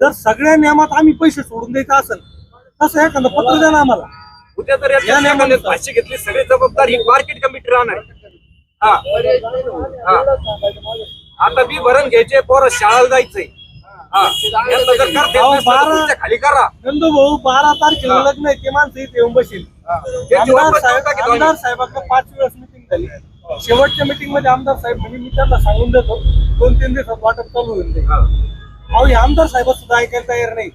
जर सगळ्या नियमात आम्ही पैसे सोडून द्यायचं असेल तसं एखादं पत्र द्या ना आम्हाला. उद्या तर या या नियमानुसार. शासनाने फाशी घेतली सगळी जबाबदारी मार्केट कमिटी राहणार. हा. हा. आता बी भरण घ्यायचे पोरं शाळेला जायचंय. हा. यांचं जर करता येत अहो, नसेल तर बारा- तुमच्या खाली करा. नंदू भाऊ बारा तारखेला लग्न आहे ते माणसं इथे येऊन बसेल. ते आमदार साहेब दोन्ही? आमदार साहेबांना पाच वेळेस मिटिंग झाली. शेवटच्या मिटिंगमध्ये आमदार साहेब म्हणजे मी त्यांना सांगून देतो दोन तीन दिवसात वाटप चालू होईल ते. अहो हे आमदार साहेब सुद्धा ऐकायला तयार नाही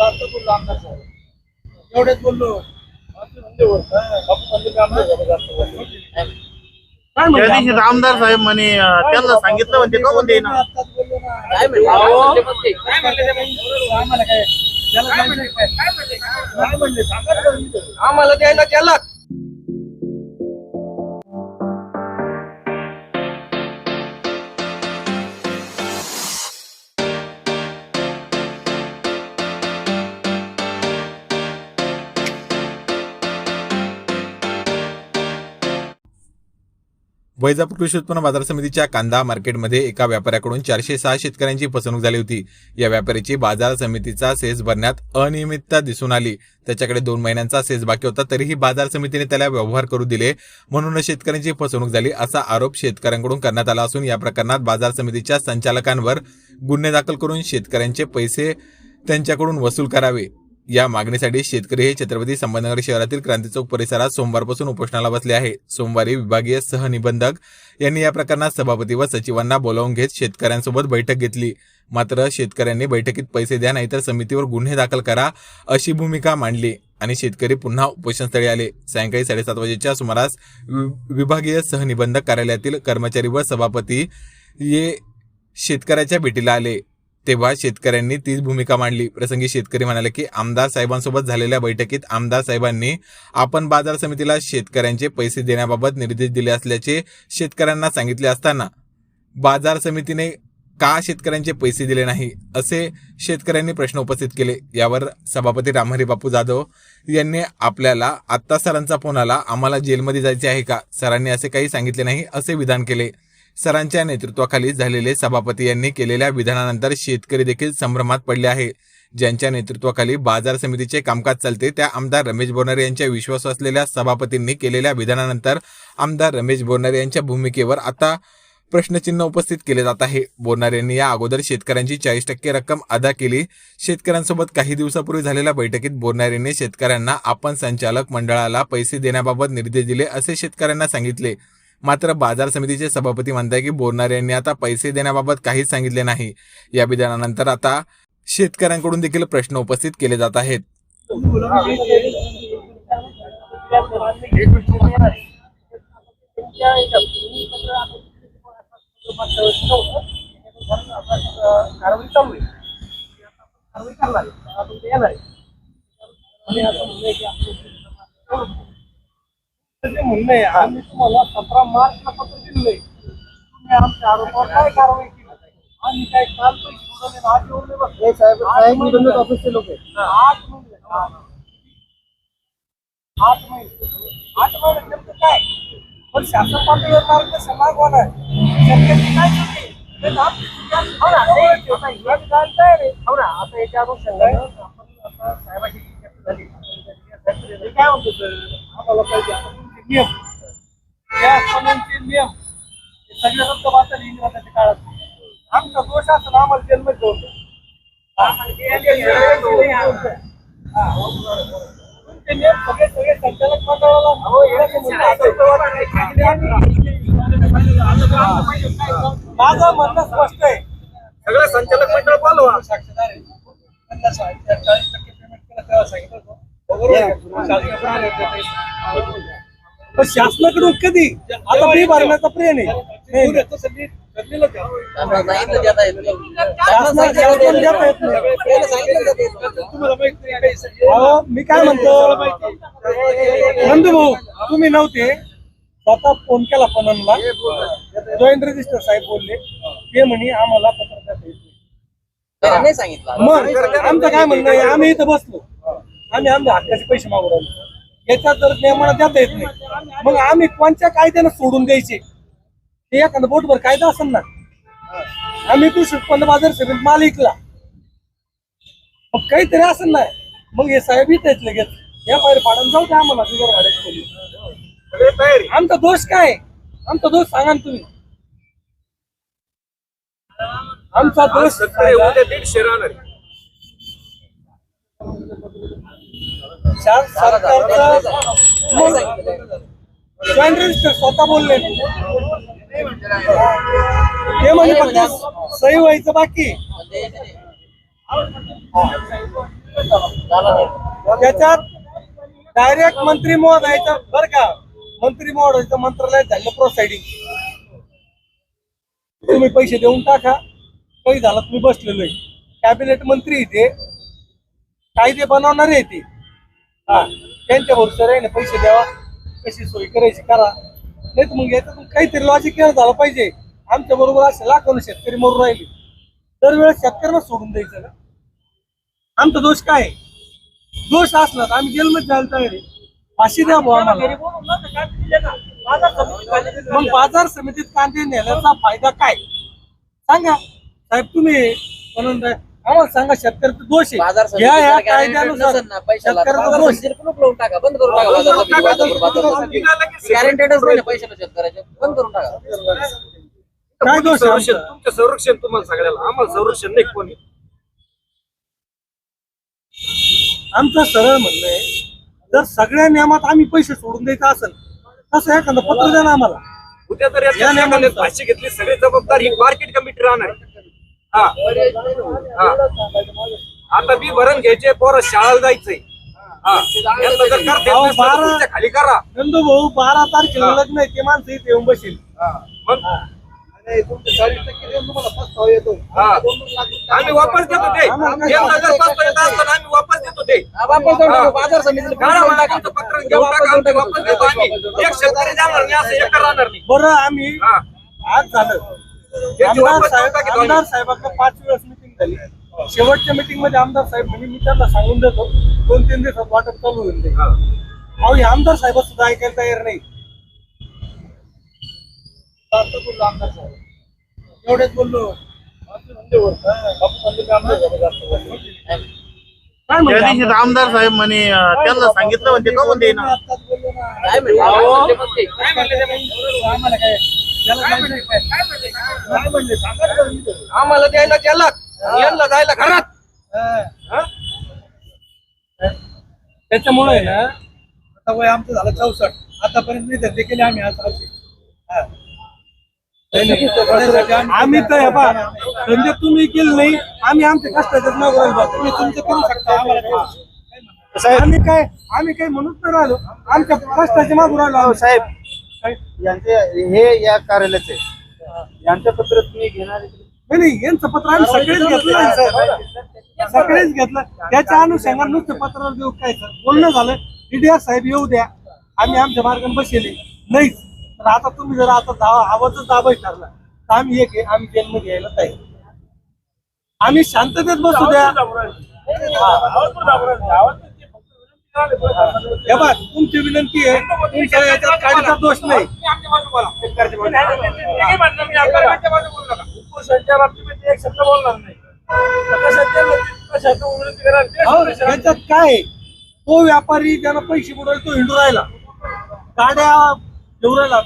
आता बोललो आमदार साहेब एवढेच बोललो काय त्या म्हणते दिवशी आमदार? आमदार साहेब म्हणे अं, त्यांना सांगितलं म्हणते का म्हणते ना आत्ताच बोललो ना. काय म्हणले? अहो, काय म्हणले ते मग? आम्हाला काय त्याला काय म्हणले? काय म्हणले? सांगा ना तुम्ही. आम्हाला द्यायला त्याला वैजापूर कृषी उत्पन्न बाजार समितीच्या कांदा मार्केटमध्ये एका व्यापाऱ्याकडून चारशे सहा शेतकऱ्यांची फसवणूक झाली होती. या व्यापाऱ्याची बाजार समितीचा सेस भरण्यात अनियमितता दिसून आली. त्याच्याकडे दोन महिन्यांचा सेस बाकी होता तरीही बाजार समितीने त्याला व्यवहार करू दिले. म्हणूनच शेतकऱ्यांची फसवणूक झाली असा आरोप शेतकऱ्यांकडून करण्यात आला असून या प्रकरणात बाजार समितीच्या संचालकांवर गुन्हे दाखल करून शेतकऱ्यांचे पैसे त्यांच्याकडून वसूल करावे. या मागणीसाठी शेतकरी हे छत्रपती संभाजीनगर शहरातील क्रांती चौक परिसरात सोमवारपासून उपोषणाला बसले आहे. सोमवारी विभागीय सहनिबंधक यांनी या प्रकरणात सभापती व सचिवांना बोलावून घेत शेतकऱ्यांसोबत बैठक घेतली. मात्र शेतकऱ्यांनी बैठकीत पैसे द्या नाहीतर समितीवर गुन्हे दाखल करा अशी भूमिका मांडली आणि शेतकरी पुन्हा उपोषणस्थळी आले. सायंकाळी साडेसात वाजेच्या सुमारास वि- विभागीय सहनिबंधक कार्यालयातील कर्मचारी व सभापती ये शेतकऱ्याच्या भेटीला आले. तेव्हा शेतकऱ्यांनी तीच भूमिका मांडली. प्रसंगी शेतकरी म्हणाले की आमदार साहेबांसोबत झालेल्या बैठकीत आमदार साहेबांनी आपण बाजार समितीला शेतकऱ्यांचे पैसे देण्याबाबत निर्देश दिले असल्याचे शेतकऱ्यांना सांगितले असताना बाजार समितीने का शेतकऱ्यांचे पैसे दिले नाही असे शेतकऱ्यांनी प्रश्न उपस्थित केले. यावर सभापती रामहरी बापू जाधव यांनी आपल्याला आत्ता सरांचा फोन आला आम्हाला जेलमध्ये जायचे आहे का? सरांनी असे काही सांगितले नाही असे विधान केले. सरांच्या नेतृत्वाखाली झालेले सभापती यांनी केलेल्या विधानानंतर शेतकरी देखील संभ्रमात पडले आहे ज्यांच्या नेतृत्वाखाली बाजार समितीचे कामकाज चालते त्या आमदार रमेश बोरनारे यांच्या विश्वास असलेल्या सभापतींनी केलेल्या विधानानंतर आमदार रमेश बोरनारे यांच्या भूमिकेवर आता प्रश्नचिन्ह उपस्थित केले जात आहे. बोरनारे यांनी या अगोदर शेतकऱ्यांची चाळीस टक्के रक्कम अदा केली. शेतकऱ्यांसोबत काही दिवसापूर्वी झालेल्या बैठकीत बोरनारेंनी शेतकऱ्यांना आपण संचालक मंडळाला पैसे देण्याबाबत निर्देश दिले असे शेतकऱ्यांना सांगितले. मात्र बाजार समितीचे सभापती म्हणताय की बोरणार यांनी आता पैसे देण्याबाबत काहीच सांगितले नाही. या विधानानंतर आता शेतकऱ्यांकडून देखील प्रश्न उपस्थित केले जात आहेत. कारवाई चालू आहे कारवाई करणार आहे. आता ते येणार आहे. आणि असं म्हणणं आहे की आपलं- ते म्हणणं आहे आम्ही तुम्हाला सतरा मार्चला पत्र दिलेलं आहे. तुम्ही आमच्या आरोपावर काय कारवाई केली? आम्ही काय काल पैसे बुडवले आणि आज येऊन नाही बसले. आठ महिने आठ महिने हा. आठ महिने. आठ महिने नेमकं काय? पण शासन पातळीवर मार्गदर्शन मागवणार आहे. शेतकरी काय करते ते ना हो ना ते आता हे काय तयार आहे हो ना आता याच्या अनुषंगानं आपण आता साहेबाची चर्चा झाली मी काय म्हणतो सर? आम्हाला पाहिजे. आता तुमचे नियम. या कानूनचे नियम हे सगळे रद्द बातल इंग्रजाच्या काळात. आमचा दोष असं आम्हाला होतो तुमचे नियम सगळे सगळे संचालक मंडळाला माझं म्हणणं स्पष्ट आहे. सगळं संचालक मंडळ बोलवा. साक्षीदार आहे. चाळीस टक्के पेमेंट केलं तेव्हा सांगितलं पण शासनाकडून कधी? आता मी भरण्याचा प्रेम आहे. मी काय म्हणतो? नंदू भाऊ तुम्ही नव्हते. स्वतः फोन केला पणनला जॉईंट रजिस्टर साहेब बोलले. ते म्हणे आम्हाला पत्र देता येत नाही. नाही सांगितलं. मग आमचं काय म्हणणं आहे? आम्ही इथं बसलो. आम्ही आमच्या हक्काचे पैसे मागू राहिलो. याच्यात जर नियमाला देता येत नाही मग आम्ही कोणत्या कायद्यानं सोडून द्यायचे? ते एखादं बोटभर कायदा असेल ना? आम्ही कृषी उत्पन्न बाजार समितीत माल मग काहीतरी असेल ना? मग हे साहेब इथे लगेच या बाहेर पाडून जाऊ द्या आम्हाला बिगर भाड्याची आमचा दोष काय? आमचा दोष सांगा ना तुम्ही. आमचा दोष उद्या दीडशे राहणार आहे. शासन सरकारचं मग जॉईंट स्वतः बोलले. ते म्हणजे फक्त सही व्हायचं बाकी. त्याच्यात डायरेक्ट मंत्री महोदयाचं बर का? मंत्री महोदयाचं मंत्रालयात झालं प्रोसाइडिंग तुम्ही पैसे देऊन टाका. काही झालं तुम्ही बसलेलो आहे. कॅबिनेट मंत्री ते. कायदे बनवणारे ते. हा. त्यांच्या भरोश्यावर आहे ना पैसे द्यावा. कशी सोय करायची करा. नाही तर मग याच्यातून काहीतरी लॉजिक केलं झालं पाहिजे. आमच्या बरोबर असे लाखोनं शेतकरी मरून राहिले. दरवेळेस शेतकऱ्यांना सोडून द्यायचं ना. आमचा दोष काय आहे? दोष असला तर आम्ही जेलमध्ये जायला तयार आहे. फाशी द्या भाऊ आम्हाला. मग बाजार समितीत कांदे नेल्याचा फायदा काय? सांगा. साहेब तुम्ही म्हणून आम्हाला सांगा शेतकऱ्याचा दोष बाजार आहे या या कायद्यानुसार नसेल ना पैशाला शेतकऱ्याचा बाजार दोष समितीला कुलूप लावून टाका बंद करून टाका. बाजार समिती, बाजार समिती, बाजार समिती. गॅरंटेडच नाही ना पैशाला शेतकऱ्याचे. बंद करून टाका. काय दोष आहे संरक्षण आमचा? तुमचं संरक्षण तुम्हाला सगळ्याला. आम्हाला संरक्षण नाही कोणी. आमचं सरळ म्हणणं आहे जर सगळ्या नियमात आम्ही पैसे सोडून द्यायचं असेल तसं एखादं पत्र द्या ना आम्हाला. उद्या तर या या नियमानुसार. नियमाने फाशी घेतली सगळी जबाबदारी मार्केट कमिटी राहणार आहे. हा. हा. आता बी भरण घ्यायचे पोरं शाळेला जायचंय. हा. यांचं जर करता येत अहो, नसेल तर बारा- तुमच्या खाली करा. नंदू भाऊ बारा तारखेला हा. लग्न आहे ते माणसं इथे येऊन बसेल. मग? हा. आम्ही वापस देतो ते. जर येत आम्ही वापस देतो ते. हा, वापस देऊन टाका, बाजार समितीला काढा. तुमचं पत्र घेऊन टाका, आमचे वापस देतो आम्ही. एक शेतकरी जाणार नाही असं एक राहणार नाही. बरं आम्ही हा. आज झालं. आमदार साहेब साहेबांना पाच वेळेस मिटिंग झाली शेवटच्या मिटिंगमध्ये आमदार साहेब म्हणजे मी त्यांना सांगून देतो दोन तीन दिवसात वाटप चालू होईल ते. अहो हे आमदार साहेब सुद्धा ऐकायला तयार नाही आता बोललो आमदार साहेब एवढेच बोललो आमदार? साहेब म्हणे त्यांना सांगितलं म्हणते का म्हणते ना. काय म्हणले? काय म्हणले ते म्हणले? आम्हाला काय त्याला काय म्हणले काय? काय म्हणले? सांगा ना तुम्ही. आम्हाला द्यायला गेलात यांना जायला घरात हा? त्याच्यामुळे ना आता वय आमचं झालं चौसष्ट आतापर्यंत मी धंदे केले आम्ही आज. हा. नाही, नाही. आम्ही तर हे पहा, धंदे तुम्ही केले नाही आम्ही आमच्या कष्टाच्याच मागं राहिलो बा. तुम्ही तुमचं करू शकता आम्हाला काय? आम्ही काय आम्ही काही म्हणूच नाही राहिलो आमच्या कष्टाच्या मागून राहिलो आम्ही. साहेब काय? यांचे हे या कार्यालयाचे यांचं पत्र तुम्ही घेणार नाही? नाही यांचं पत्र आम्ही सगळेच घेतलं आहे, सर. सगळेच घेतलं. त्याच्या अनुषंगाने नुसतं पत्रावर देऊ काय सर बोलणं झालं. डीडीआर साहेब येऊ द्या. आम्ही आमच्या मार्गाने बसेले नाहीच तर आता तुम्ही जर आता दावा आवाजच दाबाय ठरला तर आम्ही एक आहे आम्ही जेलमध्ये यायला तयार आम्ही शांततेत बसू द्या. हे बघ तुमची विनंती आहे तुमचा याच्यात काडीचा दोष नाही. उपोषणच्या बाबतीत एक शब्द बोलणार नाही याच्यात काय आहे? तो व्यापारी त्याला पैसे बुडवले तो हिंडू राहिला. गाड्या घेऊ राहिला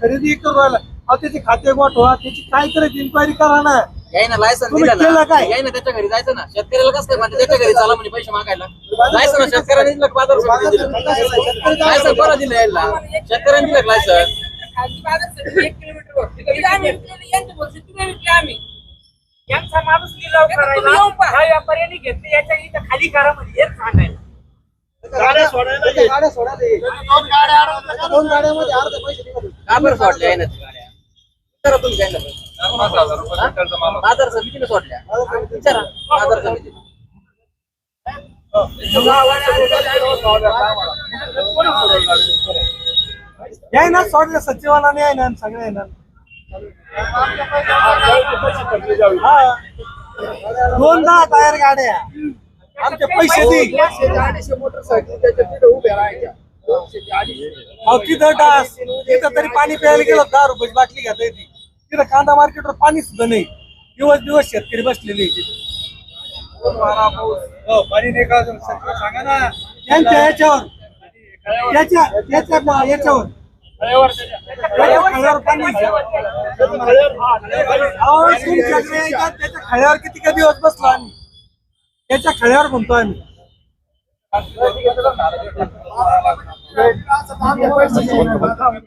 खरेदी करू राहिला. त्याचे खाते गोठवा त्याची काय करायची इन्क्वायरी करा ना. यायनं लायसन तुम्ही दिलं केलं ना काय? यायनं त्याच्या घरी जायचं ना. शेतकऱ्याला कसं काय म्हणते त्याच्या घरी चाला म्हणे पैसे मागायला. लायसन शेतकऱ्याने दिलं का बाजार समितीने दिलं? लायसन कोणा दिलं? यायला? शेतकऱ्याने दिलं का लायसन यांचा माणूस लिलाव करायला हा व्यापाऱ्यांनी घेतले याच्या इथं खाली करा म्हणजे हेच सांगायला. गाड्या सोडायला गाड्या सोडायला दोन गाड्यामध्ये अर्धे पैसे निघाले का बरं सोडल्या यायनं. त्या गाड्या विचारा तुम्ही त्यांना? बाजार समितीने सोडल्या. विचारा बाजार याय ना सोडलं सचिवाला आहे ना सगळे आहे ना. हा. दोनदा गाड्या. आमचे पैसे दे. अडीचशे मोटरसायकल त्याच्या तिथे उभ्या राहायच्या अहो, तरी पाणी प्यायला गेलो दहा रुपयाची बाटली घेता येते. तिथं कांदा मार्केटवर पाणी सुद्धा नाही. दिवस दिवस शेतकरी बसलेले हो, पाणी नाही का सांगा ना. त्यांच्या याच्यावर. याच्यावर. त्याच्या खळ्यावर पाणी त्याच्या खळ्यावर किती का दिवस बसलो आम्ही? त्याच्या खळ्यावर म्हणतो आम्ही.